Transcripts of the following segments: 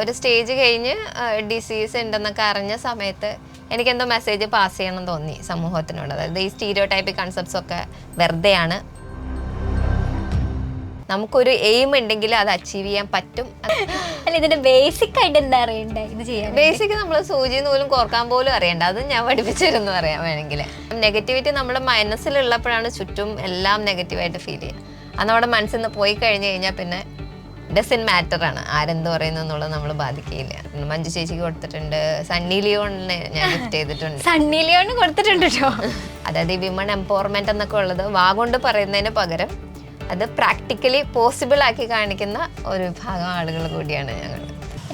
ഒരു സ്റ്റേജ് കഴിഞ്ഞ് ഡിസീസ് ഉണ്ടെന്നൊക്കെ അറിഞ്ഞ സമയത്ത് എനിക്കെന്തോ മെസ്സേജ് പാസ് ചെയ്യണം തോന്നി സമൂഹത്തിനോട്. അതായത് ഈ സ്റ്റീരിയോ ടൈപ്പ് കൺസെപ്റ്റ്സ് ഒക്കെ വെറുതെയാണ്. നമുക്കൊരു എയിം ഉണ്ടെങ്കിൽ അത് അച്ചീവ് ചെയ്യാൻ പറ്റും. അല്ല ഇതിന്റെ ബേസിക് ആയിട്ട് എന്താ അറിയണ്ടേ? ഇത് ചെയ്യാൻ ബേസിക് നമ്മൾ സൂചി നൂലും കോർക്കാൻ പോലും അറിയണ്ട. അത് ഞാൻ പഠിപ്പിച്ചിരുന്നു അറിയാൻ വേണമെങ്കിൽ. നെഗറ്റിവിറ്റി നമ്മുടെ മനസ്സിലുള്ളപ്പോഴാണ് ചുറ്റും എല്ലാം നെഗറ്റീവായിട്ട് ഫീൽ ചെയ്യുക. അത് നമ്മുടെ മനസ്സിൽ നിന്ന് പോയി കഴിഞ്ഞു കഴിഞ്ഞാൽ പിന്നെ ഡസൻ മാറ്റർ ആണ്. ആരെന്ത് പറയുന്നു എന്നുള്ളത് നമ്മൾ ബാധിക്കുകയില്ല. മഞ്ജു ചേച്ചിക്ക് കൊടുത്തിട്ടുണ്ട്. സണ്ണി ലിയോണിന് ഞാൻ ഗിഫ്റ്റ് ചെയ്തിട്ടുണ്ട്. സണ്ണി ലിയോണ് കൊടുത്തിട്ടുണ്ട് കേട്ടോ അതായത് ഈ വിമൺ എംപവർമെന്റ് എന്നൊക്കെ ഉള്ളത് വാ കൊണ്ട് പറയുന്നതിന് പകരം അത് പ്രാക്ടിക്കലി പോസിബിൾ ആക്കി കാണിക്കുന്ന ഒരു വിഭാഗം ആളുകൾ കൂടിയാണ് ഞങ്ങൾ.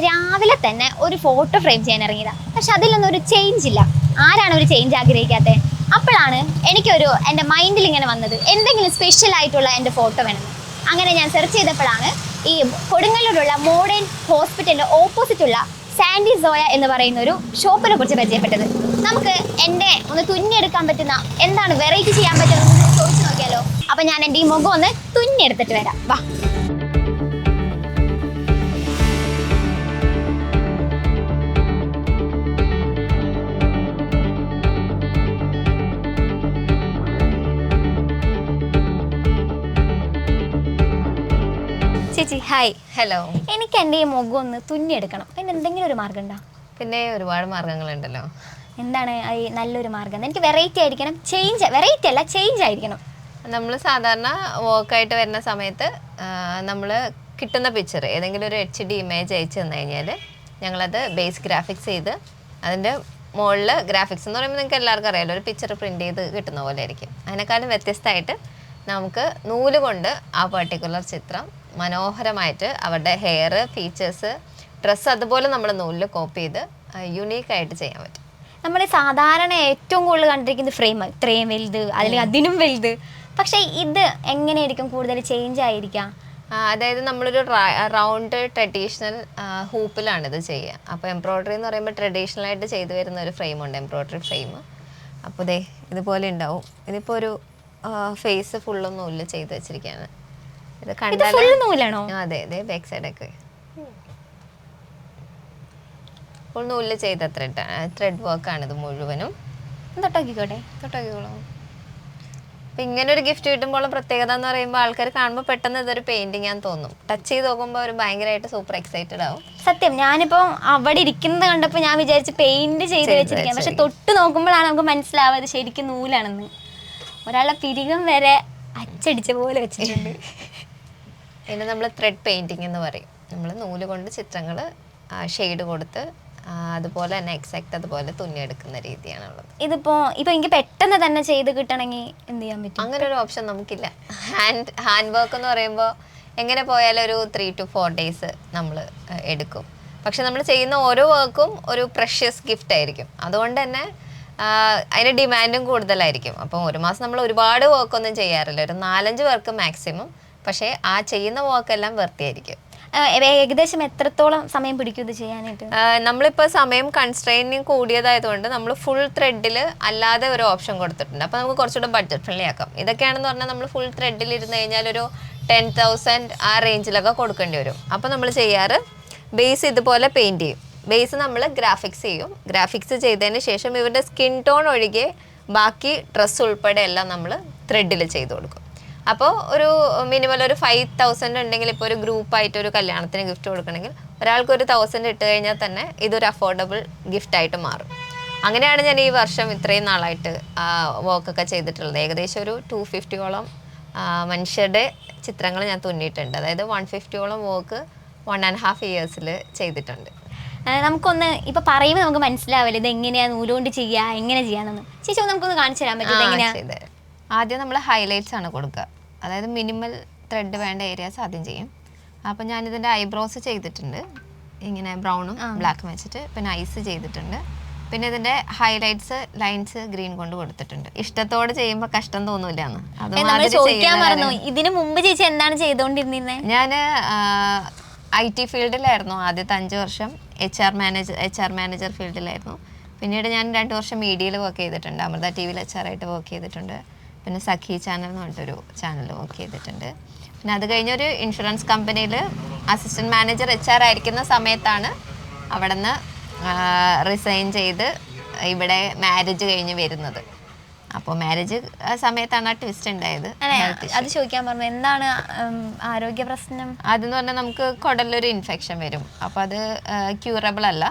രാവിലെ തന്നെ ഒരു ഫോട്ടോ ഫ്രെയിം ചെയ്യാൻ ഇറങ്ങിയതാ. പക്ഷെ അതിലൊന്നും ഒരു ചേഞ്ച് ഇല്ല. ആരാണ് ഒരു ചേഞ്ച് ആഗ്രഹിക്കാത്തത് അപ്പോഴാണ് എനിക്കൊരു എന്റെ മൈൻഡിൽ ഇങ്ങനെ വന്നത്. എന്തെങ്കിലും സ്പെഷ്യൽ ആയിട്ടുള്ള എന്റെ ഫോട്ടോ വേണം. അങ്ങനെ ഞാൻ സെർച്ച് ചെയ്തപ്പോഴാണ് ഈ കൊടുങ്ങല്ലൂരുള്ള മോഡേൺ ഹോസ്പിറ്റലിന്റെ ഓപ്പോസിറ്റുള്ള സാൻഡി സോയ എന്ന് പറയുന്ന ഒരു ഷോപ്പിനെ കുറിച്ച് പരിചയപ്പെട്ടത്. നമുക്ക് എന്റെ ഒന്ന് തുന്നിയെടുക്കാൻ പറ്റുന്ന എന്താണ് വെറൈറ്റി ചെയ്യാൻ പറ്റുന്നത് ചോദിച്ചു നോക്കിയാലോ? അപ്പം ഞാൻ എന്റെ ഈ മുഖം ഒന്ന് തുന്നിയെടുത്തിട്ട് വരാം. വാ. ചേച്ചി ഹായ് ഹലോ എനിക്ക് എന്റെ ഈ മുഖം ഒന്ന് തുന്നിയെടുക്കണം. അതിന് എന്തെങ്കിലും ഒരു മാർഗം ഉണ്ടോ? പിന്നെ ഒരുപാട് മാർഗങ്ങളുണ്ടല്ലോ എന്താണ് ഈ നല്ലൊരു മാർഗം എനിക്ക് വെറൈറ്റി ആയിരിക്കണം. ചേഞ്ച് വെറൈറ്റി അല്ല ചേഞ്ച് ആയിരിക്കണം. നമ്മൾ സാധാരണ വോക്കായിട്ട് വരുന്ന സമയത്ത് നമ്മൾ കിട്ടുന്ന പിക്ചർ ഏതെങ്കിലും ഒരു എച്ച് ഡി ഇമേജ് അയച്ചു തന്നു കഴിഞ്ഞാൽ ഞങ്ങളത് ബേസ് ഗ്രാഫിക്സ് ചെയ്ത് അതിന്റെ മുകളിൽ ഗ്രാഫിക്സ് എന്ന് പറയുമ്പോൾ നിങ്ങൾക്ക് എല്ലാവർക്കും അറിയാലോ ഒരു പിക്ചർ പ്രിന്റ് ചെയ്ത് കിട്ടുന്ന പോലെ ആയിരിക്കും. അതിനേക്കാളും വ്യത്യസ്തമായിട്ട് നമുക്ക് നൂൽ കൊണ്ട് ആ പർട്ടിക്കുലർ ചിത്രം മനോഹരമായിട്ട് അവരുടെ ഹെയർ ഫീച്ചേഴ്സ് ഡ്രസ്സ് അതുപോലെ നമ്മൾ നൂലിൽ കോപ്പി ചെയ്ത് യുണീക്കായിട്ട് ചെയ്യാൻ പറ്റും. നമ്മൾ സാധാരണ ഏറ്റവും കൂടുതൽ കണ്ടിരിക്കുന്നത് ഫ്രെയിം ഇത്രയും വലുത് അല്ലെങ്കിൽ അതിനും വലുത്. പക്ഷേ ഇത് എങ്ങനെയായിരിക്കും കൂടുതൽ ചേഞ്ച് ആയിരിക്കാം? അതായത് നമ്മളൊരു റൗണ്ട് ട്രഡീഷണൽ ഹൂപ്പിലാണ് ഇത് ചെയ്യുക. അപ്പോൾ എംബ്രോയ്ഡറി എന്ന് പറയുമ്പോൾ ട്രഡീഷണൽ ആയിട്ട് ചെയ്തു വരുന്ന ഒരു ഫ്രെയിമുണ്ട് എംബ്രോയ്ഡറി ഫ്രെയിം അപ്പോൾ ദേ ഇതുപോലെ ഉണ്ടാവും. ഇതിപ്പോൾ ഒരു ഫേസ് ഫുള്ളും നൂലിൽ ചെയ്ത് വെച്ചിരിക്കുകയാണ്. ഇത് കണ്ടാൽ ഫുൾ നൂലാണോ? അതെ അതെ ബാക്ക് സൈഡ് ഫുൾ നൂലിൽ ചെയ്ത ത്രെഡ് ത്രെഡ് വർക്കാണ് ഇത് മുഴുവനും. തൊട്ടാക്കിക്കോട്ടെ? തൊട്ടാക്കിക്കോളാം. അപ്പം ഇങ്ങനെ ഒരു ഗിഫ്റ്റ് കിട്ടുമ്പോൾ പ്രത്യേകത എന്ന് പറയുമ്പോൾ ആൾക്കാർ കാണുമ്പോൾ പെട്ടെന്ന് ഇതൊരു പെയിന്റിംഗ് ആണെന്ന് തോന്നും. ടച്ച് ചെയ്ത് നോക്കുമ്പോൾ അവർ ഭയങ്കരമായിട്ട് സൂപ്പർ എക്സൈറ്റഡ് ആവും. സത്യം ഞാനിപ്പോ അവിടെ ഇരിക്കുന്നത് കണ്ടപ്പോൾ ഞാൻ വിചാരിച്ച് പെയിന്റ് ചെയ്ത് ചെയ്ത് വെച്ചിരിക്കാം. പക്ഷെ തൊട്ട് നോക്കുമ്പോഴാണ് നമുക്ക് മനസ്സിലാവുക ശരിക്കും നൂലാണെന്ന്. ഒരാളെ പിരികം വരെ അച്ചടിച്ച പോലെ വെച്ചിട്ടുണ്ട്. പിന്നെ നമ്മൾ ത്രെഡ് പെയിന്റിങ് എന്ന് പറയും. നമ്മൾ നൂൽ കൊണ്ട് ചിത്രങ്ങൾ ഷെയ്ഡ് കൊടുത്ത് അതുപോലെ തന്നെ എക്സാക്ട് അതുപോലെ തുന്നിയെടുക്കുന്ന രീതിയാണുള്ളത്. ഇതിപ്പോ ഇപ്പൊ എനിക്ക് പെട്ടെന്ന് തന്നെ ചെയ്ത് കിട്ടണമെങ്കിൽ എന്ത് ചെയ്യാൻ പറ്റും? അങ്ങനെ ഒരു ഓപ്ഷൻ നമുക്കില്ല. ഹാൻഡ് ഹാൻഡ് വർക്ക് എന്ന് പറയുമ്പോൾ എങ്ങനെ പോയാലും ഒരു ത്രീ ടു ഫോർ ഡേയ്സ് നമ്മൾ എടുക്കും. പക്ഷെ നമ്മൾ ചെയ്യുന്ന ഓരോ വർക്കും ഒരു പ്രഷ്യസ് ഗിഫ്റ്റ് ആയിരിക്കും. അതുകൊണ്ട് തന്നെ അതിന്റെ അതിന് ഡിമാൻഡും കൂടുതലായിരിക്കും. അപ്പം ഒരു മാസം നമ്മൾ ഒരുപാട് വർക്കൊന്നും ചെയ്യാറില്ല. ഒരു നാലഞ്ച് വർക്ക് മാക്സിമം പക്ഷേ ആ ചെയ്യുന്ന വാക്കെല്ലാം വൃത്തിയായിരിക്കും ഏകദേശം എത്രത്തോളം സമയം പിടിക്കും ഇത് ചെയ്യാനായിട്ട്? നമ്മളിപ്പോൾ സമയം കൺസ്ട്രെയിനിങ് കൂടിയതായതുകൊണ്ട് നമ്മൾ ഫുൾ ത്രെഡിൽ അല്ലാതെ ഒരു ഓപ്ഷൻ കൊടുത്തിട്ടുണ്ട്. അപ്പോൾ നമുക്ക് കുറച്ചുകൂടെ ബഡ്ജറ്റ് ഫ്രണ്ട്ലി ആക്കാം. ഇതൊക്കെയാണെന്ന് പറഞ്ഞാൽ നമ്മൾ ഫുൾ ത്രെഡിൽ ഇരുന്ന് കഴിഞ്ഞാൽ ഒരു ടെൻ തൗസൻഡ് ആ റേഞ്ചിലൊക്കെ കൊടുക്കേണ്ടി വരും. അപ്പോൾ നമ്മൾ ചെയ്യാറ് ബേസ് ഇതുപോലെ പെയിന്റ് ചെയ്യും. ബേസ് നമ്മൾ ഗ്രാഫിക്സ് ചെയ്യും. ഗ്രാഫിക്സ് ചെയ്തതിന് ശേഷം ഇവരുടെ സ്കിൻ ടോൺ ഒഴികെ ബാക്കി ഡ്രസ്സ് ഉൾപ്പെടെ എല്ലാം നമ്മൾ ത്രെഡിൽ ചെയ്ത് കൊടുക്കും. അപ്പോൾ ഒരു മിനിമം ഒരു ഫൈവ് തൗസൻഡ് ഉണ്ടെങ്കിൽ ഇപ്പോൾ ഒരു ഗ്രൂപ്പായിട്ട് ഒരു കല്യാണത്തിന് ഗിഫ്റ്റ് കൊടുക്കണമെങ്കിൽ ഒരാൾക്ക് ഒരു തൗസൻഡ് ഇട്ട് കഴിഞ്ഞാൽ തന്നെ ഇതൊരു അഫോർഡബിൾ ഗിഫ്റ്റായിട്ട് മാറും. അങ്ങനെയാണ് ഞാൻ ഈ വർഷം ഇത്രയും നാളായിട്ട് വർക്കൊക്കെ ചെയ്തിട്ടുള്ളത്. ഏകദേശം ഒരു ടു ഫിഫ്റ്റിയോളം മനുഷ്യരുടെ ചിത്രങ്ങൾ ഞാൻ തുന്നിയിട്ടുണ്ട്. അതായത് വൺ ഫിഫ്റ്റിയോളം വർക്ക് വൺ ആൻഡ് ഹാഫ് ഇയേഴ്സിൽ ചെയ്തിട്ടുണ്ട്. നമുക്കൊന്ന് ഇപ്പൊ പറയുമ്പോൾ നമുക്ക് മനസ്സിലാവില്ല ഇത് എങ്ങനെയാ നൂലുകൊണ്ട് ചെയ്യുക എങ്ങനെ ചെയ്യാന്നൊന്നും. ചേച്ചി നമുക്കൊന്ന് കാണിച്ചു തരാൻ പറ്റും എങ്ങനെയാ? ആദ്യം നമ്മൾ ഹൈലൈറ്റ്സ് ആണ് കൊടുക്കുക. അതായത് മിനിമൽ ത്രെഡ് വേണ്ട ഏരിയാസ് ആദ്യം ചെയ്യും. അപ്പം ഞാനിതിന്റെ ഐബ്രോസ് ചെയ്തിട്ടുണ്ട്. ഇങ്ങനെ ബ്രൗണും ബ്ലാക്കും വെച്ചിട്ട് പിന്നെ ഐസ് ചെയ്തിട്ടുണ്ട്. പിന്നെ ഇതിന്റെ ഹൈലൈറ്റ്സ് ലൈൻസ് ഗ്രീൻ കൊണ്ട് കൊടുത്തിട്ടുണ്ട്. ഇഷ്ടത്തോടെ ചെയ്യുമ്പോൾ കഷ്ടം തോന്നൂല ഇതിനു മുമ്പ് ചേച്ചി എന്താണ് ഞാൻ ഐ ടി ഫീൽഡിലായിരുന്നു ആദ്യത്തെ അഞ്ച് വർഷം. H R manager H R manager ഫീൽഡിലായിരുന്നു പിന്നീട് ഞാൻ രണ്ട് വർഷം മീഡിയയിൽ വർക്ക് ചെയ്തിട്ടുണ്ട്. അമൃത ടി വിയിൽ എച്ച് ആർ ആയിട്ട് വർക്ക് ചെയ്തിട്ടുണ്ട്. പിന്നെ സഖി ചാനൽ എന്ന് പറഞ്ഞിട്ടൊരു ചാനൽ വർക്ക് ചെയ്തിട്ടുണ്ട്. പിന്നെ അത് കഴിഞ്ഞൊരു ഇൻഷുറൻസ് കമ്പനിയിൽ അസിസ്റ്റന്റ് മാനേജർ എച്ച് ആർ ആയിരിക്കുന്ന സമയത്താണ് അവിടെ നിന്ന് റിസൈൻ ചെയ്ത് ഇവിടെ മാരേജ് കഴിഞ്ഞ് വരുന്നത്. അപ്പോൾ മാരേജ് സമയത്താണ് ആ ട്വിസ്റ്റ് ഉണ്ടായത്. അത് ചോദിക്കാൻ പറഞ്ഞു. എന്താണ് ആരോഗ്യ പ്രശ്നം? അതെന്ന് പറഞ്ഞാൽ നമുക്ക് കുടലൊരു ഇൻഫെക്ഷൻ വരും. അപ്പോൾ അത് ക്യൂറബിൾ അല്ല.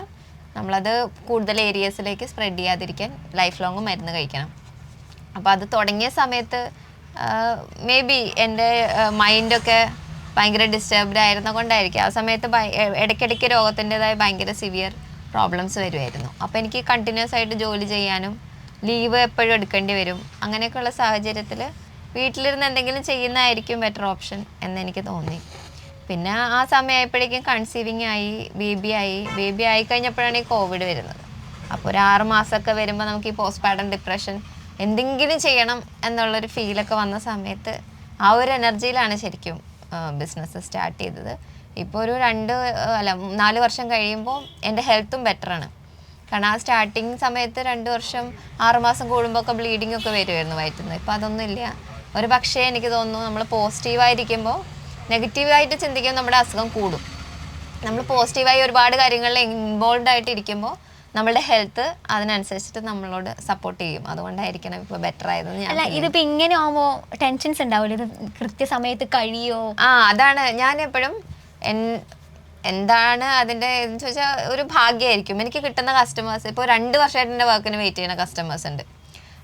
നമ്മളത് കൂടുതൽ ഏരിയസിലേക്ക് സ്പ്രെഡ് ചെയ്യാതിരിക്കാൻ ലൈഫ് ലോങ് മരുന്ന് കഴിക്കണം. അപ്പോൾ അത് തുടങ്ങിയ സമയത്ത് മേ ബി എന്റെ മൈൻഡൊക്കെ ഭയങ്കര ഡിസ്റ്റർബ്ഡ് ആയിരുന്ന കൊണ്ടായിരിക്കും. ആ സമയത്ത് ഇടയ്ക്കിടയ്ക്ക് രോഗത്തിന്റെതായ ഭയങ്കര സിവിയർ പ്രോബ്ലംസ് വരുമായിരുന്നു അപ്പോൾ എനിക്ക് കണ്ടിന്യൂസ് ആയിട്ട് ജോലി ചെയ്യാനും ലീവ് എപ്പോഴും എടുക്കേണ്ടി വരും. അങ്ങനെയൊക്കെയുള്ള സാഹചര്യത്തിൽ വീട്ടിലിരുന്ന് എന്തെങ്കിലും ചെയ്യുന്നതായിരിക്കും ബെറ്റർ ഓപ്ഷൻ എന്നെനിക്ക് തോന്നി. പിന്നെ ആ സമയമായപ്പോഴേക്കും കൺസീവിങ് ആയി ബേബി ആയി. ബേബി ആയി കഴിഞ്ഞപ്പോഴാണ് ഈ കോവിഡ് വരുന്നത്. അപ്പോൾ ഒരു ആറ് മാസമൊക്കെ വരുമ്പോൾ നമുക്ക് ഈ പോസ്റ്റ് പാർട്ടം ഡിപ്രഷൻ എന്തെങ്കിലും ചെയ്യണം എന്നുള്ളൊരു ഫീലൊക്കെ വന്ന സമയത്ത് ആ ഒരു എനർജിയിലാണ് ശരിക്കും ബിസിനസ് സ്റ്റാർട്ട് ചെയ്തത്. ഇപ്പോൾ ഒരു രണ്ട് അല്ല നാല് വർഷം കഴിയുമ്പോൾ എന്റെ ഹെൽത്തും ബെറ്ററാണ് കാരണം ആ സ്റ്റാർട്ടിങ് സമയത്ത് രണ്ട് വർഷം ആറുമാസം കൂടുമ്പോൾ ഒക്കെ ബ്ലീഡിംഗ് ഒക്കെ വരുമായിരുന്നു വയറ്റുന്നത് ഇപ്പോൾ അതൊന്നും ഇല്ല. ഒരു പക്ഷേ എനിക്ക് തോന്നുന്നു നമ്മൾ പോസിറ്റീവായിരിക്കുമ്പോൾ നെഗറ്റീവായിട്ട് ചിന്തിക്കുമ്പോൾ നമ്മുടെ അസുഖം കൂടും. നമ്മൾ പോസിറ്റീവായി ഒരുപാട് കാര്യങ്ങളിൽ ഇൻവോൾവ് ആയിട്ട് ഇരിക്കുമ്പോൾ നമ്മളുടെ ഹെൽത്ത് അതിനനുസരിച്ചിട്ട് നമ്മളോട് സപ്പോർട്ട് ചെയ്യും. അതുകൊണ്ടായിരിക്കണം ഇപ്പൊ ബെറ്റർ ആയതെന്ന് ഞാൻ അല്ല feel ഇതിപ്പോ ഇങ്ങനെ ആവുമ്പോ ടെൻഷൻസ് ഉണ്ടാവില്ല ഇത് കൃത്യസമയത്ത് കഴിയോ? ആ അതാണ്. ഞാൻ എപ്പോഴും എന്താണ് അതിന്റെ എന്ന് ചോദിച്ചാൽ ഒരു ഭാഗ്യമായിരിക്കും എനിക്ക് കിട്ടുന്ന കസ്റ്റമേഴ്സ് ഇപ്പോൾ രണ്ട് വർഷമായിട്ട് എന്റെ വർക്കിന് വെയിറ്റ് ചെയ്യുന്ന കസ്റ്റമേഴ്സ് ഉണ്ട്.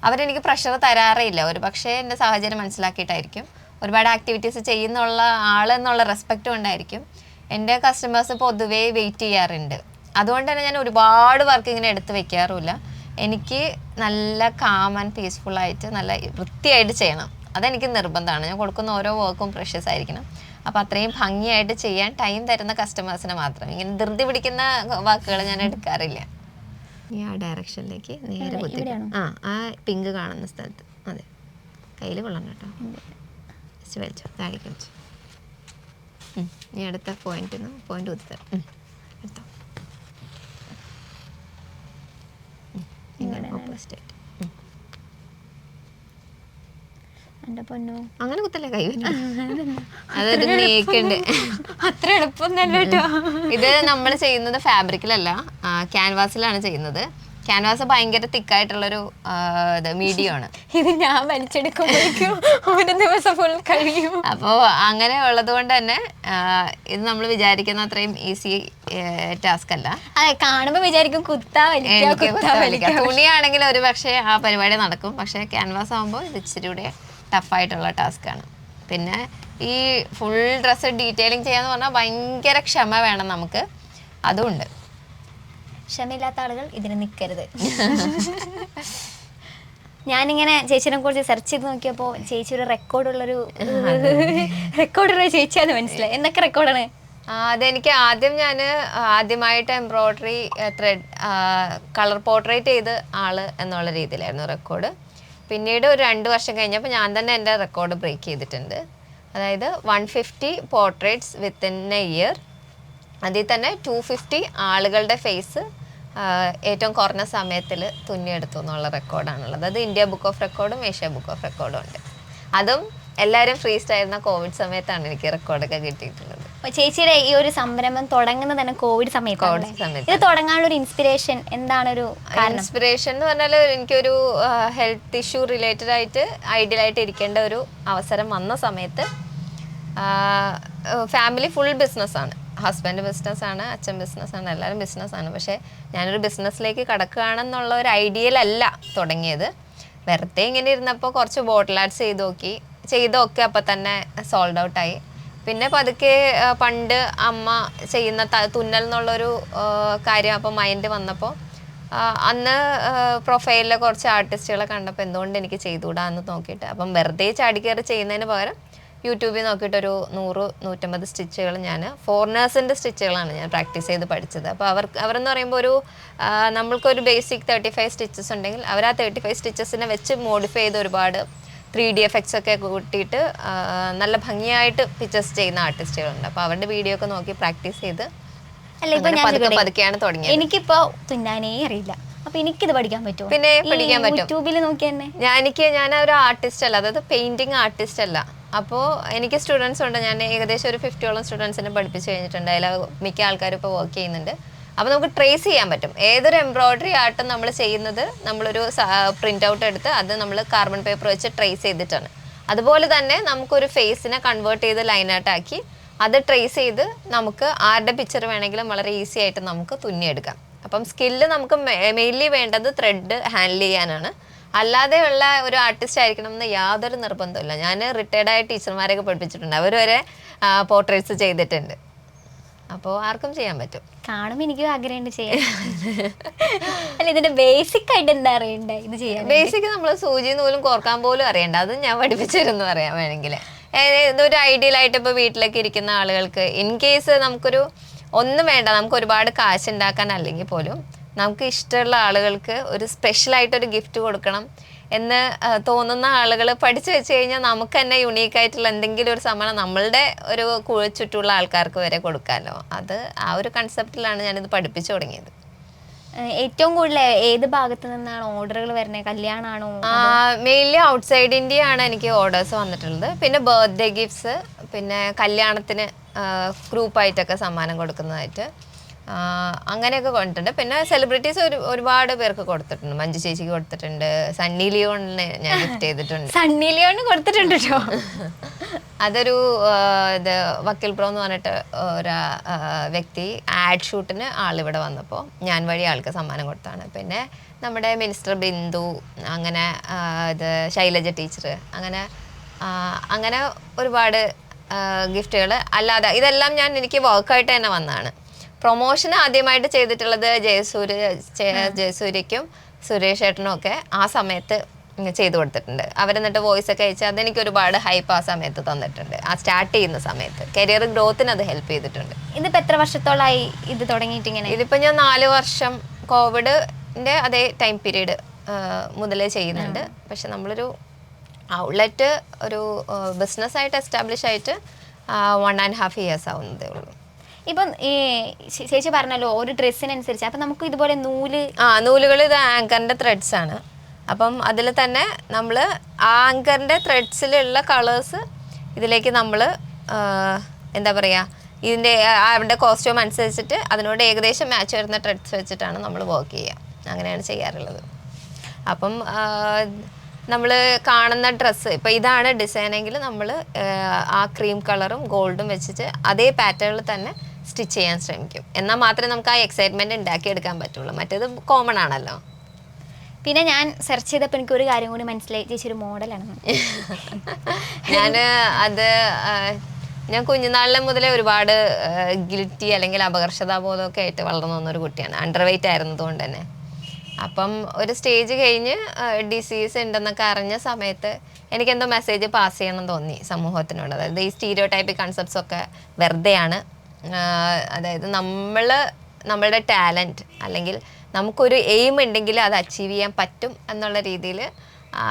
അവരെനിക്ക് പ്രഷർ തരാറേയില്ല ഒരു പക്ഷേ എന്റെ സാഹചര്യം മനസ്സിലാക്കിയിട്ടായിരിക്കും. ഒരുപാട് ആക്ടിവിറ്റീസ് ചെയ്യുന്നുള്ള ആളെന്നുള്ള റെസ്പെക്റ്റ് കൊണ്ടായിരിക്കും. എന്റെ കസ്റ്റമേഴ്സ് പൊതുവേ വെയിറ്റ് ചെയ്യാറുണ്ട്. അതുകൊണ്ട് തന്നെ ഞാൻ ഒരുപാട് വർക്ക് ഇങ്ങനെ എടുത്ത് വെക്കാറുമില്ല. എനിക്ക് നല്ല കാം ആൻഡ് പീസ്ഫുൾ ആയിട്ട് നല്ല വൃത്തിയായിട്ട് ചെയ്യണം. അതെനിക്ക് നിർബന്ധമാണ്. ഞാൻ കൊടുക്കുന്ന ഓരോ വർക്കും പ്രഷ്യസ് ആയിരിക്കണം. അപ്പം അത്രയും ഭംഗിയായിട്ട് ചെയ്യാൻ ടൈം തരുന്ന കസ്റ്റമേഴ്സിന് മാത്രം. ഇങ്ങനെ ധൃതി പിടിക്കുന്ന വാക്കുകൾ ഞാൻ എടുക്കാറില്ല. ഈ ആ ഡയറക്ഷനിലേക്ക് നേരെ കുത്തി ആ ആ പിങ്ക് കാണുന്ന സ്ഥലത്ത്. അതെ. കയ്യിൽ കൊള്ളണം കേട്ടോ. ജസ്റ്റ് വലിച്ചോ. താഴേക്ക് വലിച്ചോ. ഈ നീ അടുത്ത പോയിന്റ് പോയിന്റ് കുത്തിത്തരാം ഉം. എടുത്തോ ഉം. ഇങ്ങനെ ഓപ്പോസിറ്റ് ആയിട്ട്. പൊന്നു? അങ്ങനെ കുത്തല്ലേ കൈ അതൊരു നീക്കുണ്ട് അത്ര എളുപ്പമൊന്നല്ല കേട്ടോ. ഇത് നമ്മൾ ചെയ്യുന്നത് ഫാബ്രിക്കിലല്ല ക്യാൻവാസിലാണ് ചെയ്യുന്നത്. ക്യാൻവാസ് ഭയങ്കര തിക്കായിട്ടുള്ളൊരു ഇത് മീഡിയം ആണ് ഇത് ഞാൻ വലിച്ചെടുക്കുമ്പോഴേക്കും ഒരു ദിവസം ഫുൾ കഴിയും. അപ്പോൾ അങ്ങനെ ഉള്ളത് കൊണ്ട് തന്നെ ഇത് നമ്മൾ വിചാരിക്കുന്ന അത്രയും ഈസി ടാസ്ക് അല്ല. അതെ കാണുമ്പോൾ വിചാരിക്കും കുത്താ കുത്താ തുണിയാണെങ്കിൽ ഒരു പക്ഷേ ആ പരിപാടി നടക്കും. പക്ഷേ ക്യാൻവാസ് ആകുമ്പോൾ ഇത് ഇച്ചിരി കൂടെ ടഫായിട്ടുള്ള ആണ്. പിന്നെ ഈ ഫുൾ ഡ്രസ്സ് ഡീറ്റെയിലിംഗ് ചെയ്യാന്ന് പറഞ്ഞാൽ ഭയങ്കര ക്ഷമ വേണം നമുക്ക്. അതുകൊണ്ട് ക്ഷമയില്ലാത്ത ആളുകൾ ഇതിന് നിൽക്കരുത് ഞാനിങ്ങനെ ചേച്ചിനെ കുറിച്ച് സെർച്ച് ചെയ്ത് നോക്കിയപ്പോൾ ചേച്ചി ഒരു റെക്കോർഡുള്ളൊരു റെക്കോർഡുള്ള ചേച്ചിയാന്ന് മനസ്സിലായി. എന്തൊക്കെ റെക്കോർഡാണ് അതെനിക്ക് ആദ്യം ഞാൻ ആദ്യമായിട്ട് എംബ്രോയ്ഡറി ത്രെഡ് കളർ പോർട്രേറ്റ് ചെയ്ത് ആൾ എന്നുള്ള രീതിയിലായിരുന്നു റെക്കോർഡ്. പിന്നീട് ഒരു രണ്ട് വർഷം കഴിഞ്ഞപ്പോൾ ഞാൻ തന്നെ എന്റെ റെക്കോർഡ് ബ്രേക്ക് ചെയ്തിട്ടുണ്ട്. അതായത് one fifty portraits in a year. അതിൽ തന്നെ ടു ഫിഫ്റ്റി ആളുകളുടെ ഫേസ് ഏറ്റവും കുറഞ്ഞ സമയത്തിൽ തുന്നിയെടുത്തു എന്നുള്ള റെക്കോർഡാണുള്ളത്. അത് ഇന്ത്യ ബുക്ക് ഓഫ് റെക്കോർഡും ഏഷ്യ ബുക്ക് ഓഫ് റെക്കോർഡും ഉണ്ട്. അതും എല്ലാവരും ഫ്രീസ്റ്റായിരുന്ന കോവിഡ് സമയത്താണ് എനിക്ക് റെക്കോർഡൊക്കെ കിട്ടിയിട്ടുള്ളത്. ചേച്ചിയുടെ ഈ ഒരു സംരംഭം തുടങ്ങുന്നത് തന്നെ കോവിഡ് സമയത്താണ് സമയത്ത്. ഇത് തുടങ്ങാനുള്ള ഒരു ഇൻസ്പിറേഷൻ എന്താണ് ഒരു ഇൻസ്പിറേഷൻ എന്ന് പറഞ്ഞാൽ എനിക്കൊരു ഹെൽത്ത് ഇഷ്യൂ റിലേറ്റഡ് ആയിട്ട് ഐഡിയൽ ആയിട്ട് ഇരിക്കേണ്ട ഒരു അവസരം വന്ന സമയത്ത് ഫാമിലി ഫുൾ ബിസിനസ്സാണ് ഹസ്ബൻഡ് ബിസിനസ്സാണ് അച്ഛൻ ബിസിനസ്സാണ് എല്ലാവരും ബിസിനസ്സാണ് പക്ഷേ ഞാനൊരു ബിസിനസ്സിലേക്ക് കടക്കുകയാണെന്നുള്ള ഒരു ഐഡിയയിലല്ല തുടങ്ങിയത്. വെറുതെ ഇങ്ങനെ ഇരുന്നപ്പോൾ കുറച്ച് ബോട്ടിൽ ആർട്സ് ചെയ്ത് നോക്കി ചെയ്തൊക്കെ അപ്പം തന്നെ സോൾഡ് ഔട്ടായി പിന്നെ പതുക്കെ പണ്ട് അമ്മ ചെയ്യുന്ന തുന്നൽ എന്നുള്ളൊരു കാര്യം അപ്പം മൈൻഡ് വന്നപ്പോൾ അന്ന് പ്രൊഫൈലിലെ കുറച്ച് ആർട്ടിസ്റ്റുകളെ കണ്ടപ്പോൾ എന്തുകൊണ്ട് എനിക്ക് ചെയ്തുകൂടാ എന്ന് നോക്കിയിട്ട് അപ്പം വെറുതെ ചാടിക്കയറി ചെയ്യുന്നതിന് പകരം യൂട്യൂബിൽ നോക്കിയിട്ടൊരു നൂറ് നൂറ്റമ്പത് സ്റ്റിച്ചുകൾ ഞാൻ ഫോറിനേഴ്സിന്റെ സ്റ്റിച്ചുകളാണ് ഞാൻ പ്രാക്ടീസ് ചെയ്ത് പഠിച്ചത്. അപ്പോൾ അവർക്ക് അവരെന്ന് പറയുമ്പോൾ ഒരു നമ്മൾക്കൊരു ബേസിക് തേർട്ടി ഫൈവ് സ്റ്റിച്ചസ് ഉണ്ടെങ്കിൽ അവർ ആ തേർട്ടി ഫൈവ് സ്റ്റിച്ചസിനെ വെച്ച് മോഡിഫൈ ചെയ്ത് ഒരുപാട് ത്രീ ഡി എഫക്ട്സ് ഒക്കെ കൂട്ടിയിട്ട് നല്ല ഭംഗിയായിട്ട് പിക്ചേഴ്സ് ചെയ്യുന്ന ആർട്ടിസ്റ്റുകളുണ്ട് അപ്പോൾ അവരുടെ വീഡിയോ ഒക്കെ നോക്കി പ്രാക്ടീസ് ചെയ്ത്? പതുക്കെയാണ് തുടങ്ങിയത്. എനിക്കിപ്പോ തുന്നാനേ അറിയില്ല. അപ്പൊ എനിക്കിത് പഠിക്കാൻ പറ്റുമോ? പിന്നെ പഠിക്കാൻ പറ്റും. യൂട്യൂബിൽ നോക്കി തന്നെ? ഞാൻ എനിക്ക് ഞാൻ ഒരു ആർട്ടിസ്റ്റ് അല്ല അതായത് പെയിന്റിങ് ആർട്ടിസ്റ്റ് അല്ല. അപ്പോൾ എനിക്ക് സ്റ്റുഡൻസ് ഉണ്ട്. ഞാൻ ഏകദേശം ഒരു ഫിഫ്റ്റിയോളം സ്റ്റുഡൻസിനെ പഠിപ്പിച്ചു കഴിഞ്ഞിട്ടുണ്ട്. അതിൽ മിക്ക ആൾക്കാരും ഇപ്പോൾ വർക്ക് ചെയ്യുന്നുണ്ട്. അപ്പോൾ നമുക്ക് ട്രേസ് ചെയ്യാൻ പറ്റും. ഏതൊരു എംബ്രോയ്ഡറി ആർട്ടും നമ്മൾ ചെയ്യുന്നത് നമ്മളൊരു പ്രിന്റ് ഔട്ട് എടുത്ത് അത് നമ്മൾ കാർബൺ പേപ്പർ വെച്ച് ട്രേസ് ചെയ്തിട്ടാണ്. അതുപോലെ തന്നെ നമുക്കൊരു ഫേസിനെ കൺവേർട്ട് ചെയ്ത് ലൈനായിട്ടാക്കി അത് ട്രേസ് ചെയ്ത് നമുക്ക് ആരുടെ പിക്ചർ വേണമെങ്കിലും വളരെ ഈസി ആയിട്ട് നമുക്ക് തുന്നിയെടുക്കാം. അപ്പം സ്കില്ല് നമുക്ക് മെയിൻലി വേണ്ടത് ത്രെഡ് ഹാൻഡിൽ ചെയ്യാനാണ്. അല്ലാതെയുള്ള ഒരു ആർട്ടിസ്റ്റ് ആയിരിക്കണം എന്ന് യാതൊരു നിർബന്ധമില്ല ഞാൻ റിട്ടയർഡായ ടീച്ചർമാരെയൊക്കെ പഠിപ്പിച്ചിട്ടുണ്ട്. അവർ വരെ പോർട്രേറ്റ്സ് ചെയ്തിട്ടുണ്ട്. അപ്പോൾ ആർക്കും ചെയ്യാൻ പറ്റും. കാണുമ്പോൾ എനിക്കും ആഗ്രഹമുണ്ട് ചെയ്യാൻ. അല്ല ഇതിന്റെ ബേസിക് ആയിട്ട് എന്താ അറിയണ്ട? ഇത് ചെയ്യാൻ ബേസിക് നമ്മൾ സൂചി നൂലും കോർക്കാൻ പോലും അറിയണ്ട. അത് ഞാൻ പഠിപ്പിച്ചിരുന്നു അറിയാൻ വേണമെങ്കിൽ ഇതൊരു ഐഡിയൽ ആയിട്ട് ഇപ്പോൾ വീട്ടിലൊക്കെ ഇരിക്കുന്ന ആളുകൾക്ക് ഇൻ കേസ് നമുക്കൊരു ഒന്നും വേണ്ട നമുക്ക് ഒരുപാട് കാശ് ഉണ്ടാക്കാൻ അല്ലെങ്കിൽ പോലും നമുക്ക് ഇഷ്ടമുള്ള ആളുകൾക്ക് ഒരു സ്പെഷ്യൽ സ്പെഷ്യലായിട്ടൊരു ഗിഫ്റ്റ് കൊടുക്കണം. എന്ന് തോന്നുന്ന ആളുകൾ പഠിച്ചു വെച്ച് കഴിഞ്ഞാൽ നമുക്ക് തന്നെ യുണീക്ക് ആയിട്ടുള്ള എന്തെങ്കിലും ഒരു സമ്മാനം നമ്മളുടെ ഒരു ചുറ്റുമുള്ള ആൾക്കാർക്ക് വരെ കൊടുക്കാമല്ലോ അത് ആ ഒരു കൺസെപ്റ്റിലാണ് ഞാനിത് പഠിപ്പിച്ചു തുടങ്ങിയത്. ഏറ്റവും കൂടുതൽ ഏത് ഭാഗത്ത് നിന്നാണ് ഓർഡറുകൾ വരുന്നത് കല്യാണമാണോ മെയിൻലി ഔട്ട്സൈഡ് ഇന്ത്യ ആണ് എനിക്ക് ഓർഡേഴ്സ് വന്നിട്ടുള്ളത്. പിന്നെ ബർത്ത്ഡേ ഗിഫ്റ്റ്സ് പിന്നെ കല്യാണത്തിന് ഗ്രൂപ്പായിട്ടൊക്കെ സമ്മാനം കൊടുക്കുന്നതായിട്ട്. അങ്ങനെയൊക്കെ കൊണ്ടിട്ടുണ്ട്. പിന്നെ സെലിബ്രിറ്റീസ് ഒരു ഒരുപാട് പേർക്ക് കൊടുത്തിട്ടുണ്ട്. മഞ്ജു ചേച്ചിക്ക് കൊടുത്തിട്ടുണ്ട്. സണ്ണി ലിയോണിന് ഞാൻ ഗിഫ്റ്റ് ചെയ്തിട്ടുണ്ട്. സണ്ണി ലിയോണിന് കൊടുത്തിട്ടുണ്ട് കേട്ടോ അതൊരു ഇത് വക്കീൽ പ്രോ എന്ന് പറഞ്ഞിട്ട് ഒരു വ്യക്തി ആഡ് ഷൂട്ടിന് ആളിവിടെ വന്നപ്പോൾ ഞാൻ വഴി ആൾക്ക് സമ്മാനം കൊടുത്താണ്. പിന്നെ നമ്മുടെ മിനിസ്റ്റർ ബിന്ദു അങ്ങനെ ഇത് ശൈലജ ടീച്ചർ അങ്ങനെ അങ്ങനെ ഒരുപാട് ഗിഫ്റ്റുകൾ അല്ലാതെ ഇതെല്ലാം ഞാൻ എനിക്ക് വർക്കായിട്ട് തന്നെ വന്നതാണ്. പ്രൊമോഷൻ ആദ്യമായിട്ട് ചെയ്തിട്ടുള്ളത് ജയസൂര്യ ജയസൂര്യക്കും സുരേഷ് ഏട്ടനും ഒക്കെ ആ സമയത്ത് ചെയ്തു കൊടുത്തിട്ടുണ്ട്. അവരെന്നിട്ട് വോയിസ് ഒക്കെ അയച്ച് അതെനിക്ക് ഒരുപാട് ഹൈപ്പ് ആ സമയത്ത് തന്നിട്ടുണ്ട്. ആ സ്റ്റാർട്ട് ചെയ്യുന്ന സമയത്ത്. കരിയർ ഗ്രോത്തിന് അത് ഹെൽപ്പ് ചെയ്തിട്ടുണ്ട്. ഇതിപ്പോ എത്ര വർഷത്തോളായി ഇത് തുടങ്ങിയിട്ട് ഇങ്ങനെ? ഇതിപ്പോൾ ഞാൻ നാല് വർഷം കോവിഡിന്റെ അതേ ടൈം പീരീഡ് മുതലേ ചെയ്യുന്നുണ്ട്. പക്ഷെ നമ്മളൊരു ഔട്ട്ലെറ്റ് ഒരു ബിസിനസ്സായിട്ട് എസ്റ്റാബ്ലിഷ് ആയിട്ട് വൺ ആൻഡ് ഹാഫ് ഇയേഴ്സ് ആവുന്നതേ ഉള്ളൂ. ഇപ്പം ഈ ചേച്ചി പറഞ്ഞല്ലോ ഒരു ഡ്രസ്സിനനുസരിച്ച്. അപ്പൊ നമുക്ക് ഇതുപോലെ നൂൽ ആ നൂലുകൾ ഇത് ആങ്കറിന്റെ ത്രെഡ്സ് ആണ്. അപ്പം അതിൽ തന്നെ നമ്മൾ ആ ആങ്കറിന്റെ ത്രെഡ്സിലുള്ള കളേഴ്സ് ഇതിലേക്ക് നമ്മൾ എന്താ പറയുക ഇതിന്റെ അവരുടെ കോസ്റ്റ്യൂം അനുസരിച്ചിട്ട് അതിനോട് ഏകദേശം മാച്ച് വരുന്ന ത്രെഡ്സ് വെച്ചിട്ടാണ് നമ്മൾ വർക്ക് ചെയ്യുക. അങ്ങനെയാണ് ചെയ്യാറുള്ളത്. അപ്പം നമ്മൾ കാണുന്ന ഡ്രസ്സ് ഇപ്പം ഇതാണ് ഡിസൈനെങ്കിൽ നമ്മൾ ആ ക്രീം കളറും ഗോൾഡും വെച്ചിട്ട് അതേ പാറ്റേണിൽ തന്നെ സ്റ്റിച്ച് ചെയ്യാൻ ശ്രമിക്കും. എന്നാൽ മാത്രമേ നമുക്ക് ആ എക്സൈറ്റ്മെന്റ് ഉണ്ടാക്കിയെടുക്കാൻ പറ്റുള്ളൂ. മറ്റേത് കോമൺ ആണല്ലോ. പിന്നെ ഞാൻ സെർച്ച് ചെയ്തപ്പോൾ എനിക്ക് ഒരു കാര്യം കൂടി മനസ്സിലായി. ചേച്ചി ഒരു മോഡലാണ് ഞാൻ അത് ഞാൻ കുഞ്ഞുനാളിലെ മുതലേ ഒരുപാട് ഗിൽറ്റി അല്ലെങ്കിൽ അപകർഷതാബോധമൊക്കെ ആയിട്ട് വളർന്നു വന്ന ഒരു കുട്ടിയാണ്. അണ്ടർ വെയിറ്റ് ആയിരുന്നതുകൊണ്ട് തന്നെ. അപ്പം ഒരു സ്റ്റേജ് കഴിഞ്ഞ് ഡിസീസ് ഉണ്ടെന്നൊക്കെ അറിഞ്ഞ സമയത്ത് എനിക്കെന്തോ മെസ്സേജ് പാസ് ചെയ്യണം തോന്നി സമൂഹത്തിനോട്. അതായത് ഈ സ്റ്റീരിയോ ടൈപ്പ് കൺസെപ്റ്റ്സ് ഒക്കെ വെറുതെയാണ്. അതായത് നമ്മൾ നമ്മളുടെ ടാലന്റ് അല്ലെങ്കിൽ നമുക്കൊരു എയിം ഉണ്ടെങ്കിൽ അത് അച്ചീവ് ചെയ്യാൻ പറ്റും എന്നുള്ള രീതിയിൽ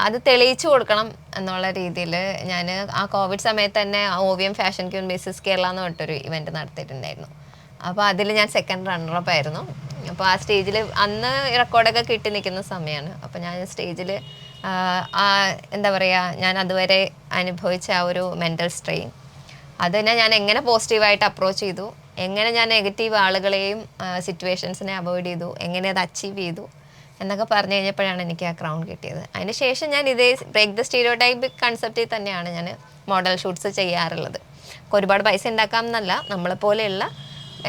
അത് തെളിയിച്ചു കൊടുക്കണം എന്നുള്ള രീതിയിൽ ഞാൻ ആ കോവിഡ് സമയത്ത് തന്നെ Oviyam fashion queen basis Kerala എന്ന് പറഞ്ഞിട്ടൊരു ഇവന്റ് നടത്തിയിട്ടുണ്ടായിരുന്നു. അപ്പോൾ അതിൽ ഞാൻ സെക്കൻഡ് റണ്ണറപ്പ് ആയിരുന്നു. അപ്പോൾ ആ സ്റ്റേജിൽ അന്ന് റെക്കോർഡൊക്കെ കിട്ടി നിൽക്കുന്ന സമയമാണ്. അപ്പോൾ ഞാൻ സ്റ്റേജിൽ എന്താ പറയുക ഞാൻ അതുവരെ അനുഭവിച്ച ആ ഒരു മെന്റൽ സ്ട്രെയിൻ അതിനെ ഞാൻ എങ്ങനെ പോസിറ്റീവായിട്ട് അപ്രോച്ച് ചെയ്തു എങ്ങനെ ഞാൻ നെഗറ്റീവ് ആളുകളെയും സിറ്റുവേഷൻസിനെ അവോയ്ഡ് ചെയ്തു എങ്ങനെ അത് അച്ചീവ് ചെയ്തു എന്നൊക്കെ പറഞ്ഞു കഴിഞ്ഞപ്പോഴാണ് എനിക്ക് ആ ക്രൗൺ കിട്ടിയത്. അതിന് ശേഷം ഞാൻ ഇതേ ബ്രേക്ക് ദ സ്റ്റീരിയോ ടൈപ്പ് കൺസെപ്റ്റിൽ തന്നെയാണ് ഞാൻ മോഡൽ ഷൂട്ട്സ് ചെയ്യാറുള്ളത്. ഒരുപാട് പൈസ ഉണ്ടാക്കാം എന്നല്ല നമ്മളെപ്പോലെയുള്ള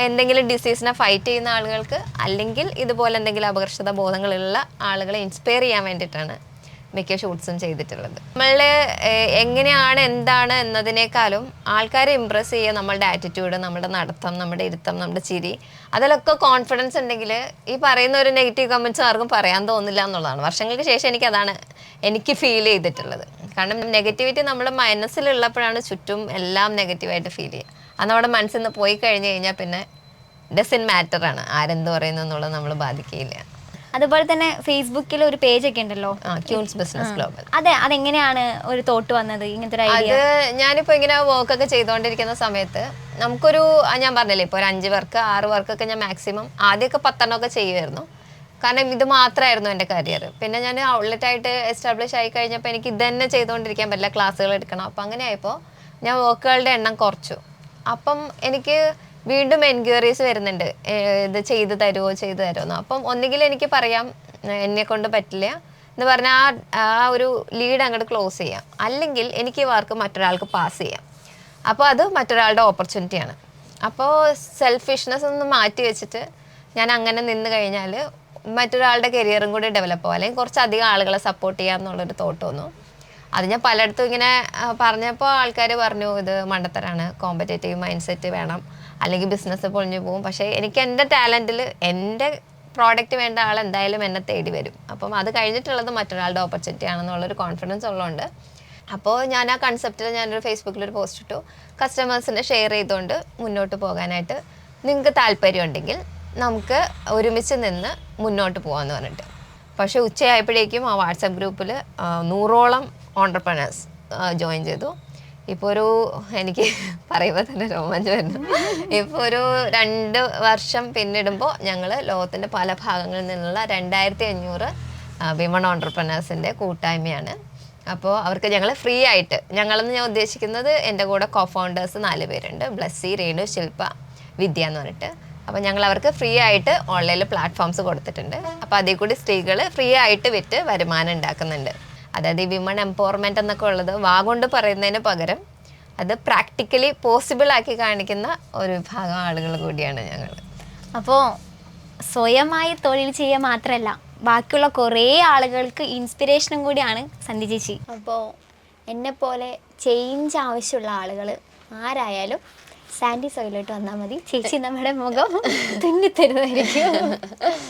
എന്തെങ്കിലും ഡിസീസിനെ ഫൈറ്റ് ചെയ്യുന്ന ആളുകൾക്ക് അല്ലെങ്കിൽ ഇതുപോലെ എന്തെങ്കിലും അപകർഷത ബോധങ്ങളുള്ള ആളുകളെ ഇൻസ്പയർ ചെയ്യാൻ വേണ്ടിയിട്ടാണ് മിക്ക ഷൂട്ട്സും ചെയ്തിട്ടുള്ളത്. നമ്മളുടെ എങ്ങനെയാണ് എന്താണ് എന്നതിനേക്കാളും ആൾക്കാരെ ഇമ്പ്രസ് ചെയ്യുക നമ്മളുടെ ആറ്റിറ്റ്യൂഡ് നമ്മുടെ നടത്തം നമ്മുടെ ഇരുത്തം നമ്മുടെ ചിരി അതിലൊക്കെ കോൺഫിഡൻസ് ഉണ്ടെങ്കിൽ ഈ പറയുന്ന ഒരു നെഗറ്റീവ് കമൻസ് ആർക്കും പറയാൻ തോന്നില്ല എന്നുള്ളതാണ്. വർഷങ്ങൾക്ക് ശേഷം എനിക്ക് അതാണ് എനിക്ക് ഫീൽ ചെയ്തിട്ടുള്ളത്. കാരണം നെഗറ്റിവിറ്റി നമ്മുടെ മനസ്സിലുള്ളപ്പോഴാണ് ചുറ്റും എല്ലാം നെഗറ്റീവായിട്ട് ഫീൽ ചെയ്യുക. അത് നമ്മുടെ മനസ്സിൽ നിന്ന് പോയി കഴിഞ്ഞ് കഴിഞ്ഞാൽ പിന്നെ ഡസൻ മാറ്റർ ആണ്. ആരെന്ത് പറയുന്നു എന്നുള്ളത് നമ്മൾ ബാധിക്കുകയില്ല. അതുപോലെ തന്നെ ഫേസ്ബുക്കിൽ ഒരു പേജ് ഒക്കെ ഉണ്ടല്ലോ ബിസിനസ് ഗ്ലോബൽ അതെ അതെങ്ങനെയാണ് ഒരു തോട്ട് വന്നത്? ഇങ്ങനത്തെ ഒരു ഐഡിയ? അത് ഞാനിപ്പോ ഇങ്ങനെ വർക്ക് ഒക്കെ ചെയ്തുകൊണ്ടിരിക്കുന്ന സമയത്ത് നമുക്കൊരു ഞാൻ പറഞ്ഞില്ലേ ഇപ്പോൾ ഒരു അഞ്ച് വർക്ക് ആറ് വർക്കൊക്കെ ഞാൻ മാക്സിമം ആദ്യമൊക്കെ പത്തെണ്ണമൊക്കെ ചെയ്യുമായിരുന്നു കാരണം ഇത് മാത്രമായിരുന്നു എന്റെ കരിയർ പിന്നെ ഞാൻ ഔട്ട്ലെറ്റ് ആയിട്ട് എസ്റ്റാബ്ലിഷ് ആയി കഴിഞ്ഞപ്പോൾ എനിക്ക് ഇത് തന്നെ ചെയ്തുകൊണ്ടിരിക്കാൻ പറ്റില്ല ക്ലാസ്സുകൾ എടുക്കണം. അപ്പം അങ്ങനെ ആയപ്പോൾ ഞാൻ വർക്കുകളുടെ എണ്ണം കുറച്ചു. അപ്പം എനിക്ക് വീണ്ടും എൻക്വയറീസ് വരുന്നുണ്ട്. ഇത് ചെയ്തു തരുമോ ചെയ്തു തരുമോ അപ്പം ഒന്നുകിൽ എനിക്ക് പറയാം എന്നെ കൊണ്ട് പറ്റില്ല എന്ന് പറഞ്ഞാൽ ആ ആ ഒരു ലീഡ് അങ്ങോട്ട് ക്ലോസ് ചെയ്യാം. അല്ലെങ്കിൽ എനിക്ക് വർക്ക് മറ്റൊരാൾക്ക് പാസ് ചെയ്യാം. അപ്പോൾ അത് മറ്റൊരാളുടെ ഓപ്പർച്യൂണിറ്റിയാണ് അപ്പോൾ സെൽഫിഷ്നെസ് ഒന്ന് മാറ്റി വെച്ചിട്ട് ഞാൻ അങ്ങനെ നിന്ന് കഴിഞ്ഞാൽ മറ്റൊരാളുടെ കരിയറും കൂടി ഡെവലപ്പ് ആവും. അല്ലെങ്കിൽ കുറച്ചധികം ആളുകളെ സപ്പോർട്ട് ചെയ്യാം എന്നുള്ളൊരു തോട്ട് വന്നു. അത് ഞാൻ പലയിടത്തും ഇങ്ങനെ പറഞ്ഞപ്പോൾ ആൾക്കാർ പറഞ്ഞു ഇത് മണ്ടത്തരാണ്. കോമ്പറ്റേറ്റീവ് മൈൻഡ് സെറ്റ് വേണം. അല്ലെങ്കിൽ ബിസിനസ് പൊളിഞ്ഞു പോകും. പക്ഷേ എനിക്ക് എന്റെ ടാലന്റിൽ എന്റെ പ്രോഡക്റ്റ് വേണ്ട ആൾ എന്തായാലും എന്നെ തേടി വരും. അപ്പം അത് കഴിഞ്ഞിട്ടുള്ളത് മറ്റൊരാളുടെ ഓപ്പർച്യൂണിറ്റി ആണെന്നുള്ളൊരു കോൺഫിഡൻസ് ഉള്ളതുകൊണ്ട് അപ്പോൾ ഞാൻ ആ കൺസെപ്റ്റിൽ ഞാനൊരു ഫേസ്ബുക്കിൽ ഒരു പോസ്റ്റ് ഇട്ടു. കസ്റ്റമേഴ്സിനെ ഷെയർ ചെയ്തുകൊണ്ട് മുന്നോട്ട് പോകാനായിട്ട് നിങ്ങൾക്ക് താല്പര്യമുണ്ടെങ്കിൽ നമുക്ക് ഒരുമിച്ച് നിന്ന് മുന്നോട്ട് പോകാമെന്ന് പറഞ്ഞിട്ട്. പക്ഷേ ഉച്ചയായപ്പോഴേക്കും ആ വാട്സാപ്പ് ഗ്രൂപ്പിൽ നൂറോളം ഓണ്ടർപ്രണേഴ്സ് ജോയിൻ ചെയ്തു. ഇപ്പോൾ ഒരു എനിക്ക് പറയുമ്പോൾ തന്നെ രോമാഞ്ചം വരുന്നു. ഇപ്പോൾ ഒരു രണ്ട് വർഷം പിന്നിടുമ്പോൾ ഞങ്ങൾ ലോകത്തിന്റെ പല ഭാഗങ്ങളിൽ നിന്നുള്ള രണ്ടായിരത്തി അഞ്ഞൂറ് വിമൺ ഓണ്ടർപ്രണേഴ്സിന്റെ കൂട്ടായ്മയാണ്. അപ്പോൾ അവർക്ക് ഞങ്ങൾ ഫ്രീ ആയിട്ട് ഞങ്ങളെന്ന് ഞാൻ ഉദ്ദേശിക്കുന്നത് എന്റെ കൂടെ കോഫൗണ്ടേഴ്സ് നാല് പേരുണ്ട്. ബ്ലസ്സി രേണു ശില്പ വിദ്യ എന്ന് പറഞ്ഞിട്ട്. അപ്പോൾ ഞങ്ങൾ അവർക്ക് ഫ്രീ ആയിട്ട് ഓൺലൈനിൽ പ്ലാറ്റ്ഫോംസ് കൊടുത്തിട്ടുണ്ട്. അപ്പോൾ അതിൽ കൂടി സ്ത്രീകൾ ഫ്രീ ആയിട്ട് വിറ്റ് വരുമാനം ഉണ്ടാക്കുന്നുണ്ട്. അതായത് ഈ വിമൺ എംപവർമെന്റ് എന്നൊക്കെ ഉള്ളത് വാഗൊണ്ട് പറയുന്നതിന് പകരം അത് പ്രാക്ടിക്കലി പോസിബിൾ ആക്കി കാണിക്കുന്ന ഒരു വിഭാഗം ആളുകൾ കൂടിയാണ് ഞങ്ങൾ. അപ്പോൾ സ്വയമായി തൊഴിൽ ചെയ്യുക മാത്രമല്ല ബാക്കിയുള്ള കുറേ ആളുകൾക്ക് ഇൻസ്പിറേഷനും കൂടിയാണ് സന്ധി ചേച്ചി. അപ്പോൾ എന്നെപ്പോലെ ചേഞ്ച് ആവശ്യമുള്ള ആളുകൾ ആരായാലും സാൻഡി സോയിലോട്ട് വന്നാൽ മതി. ചേച്ചി നമ്മുടെ മുഖം തുന്നി തരുന്നതായിരിക്കും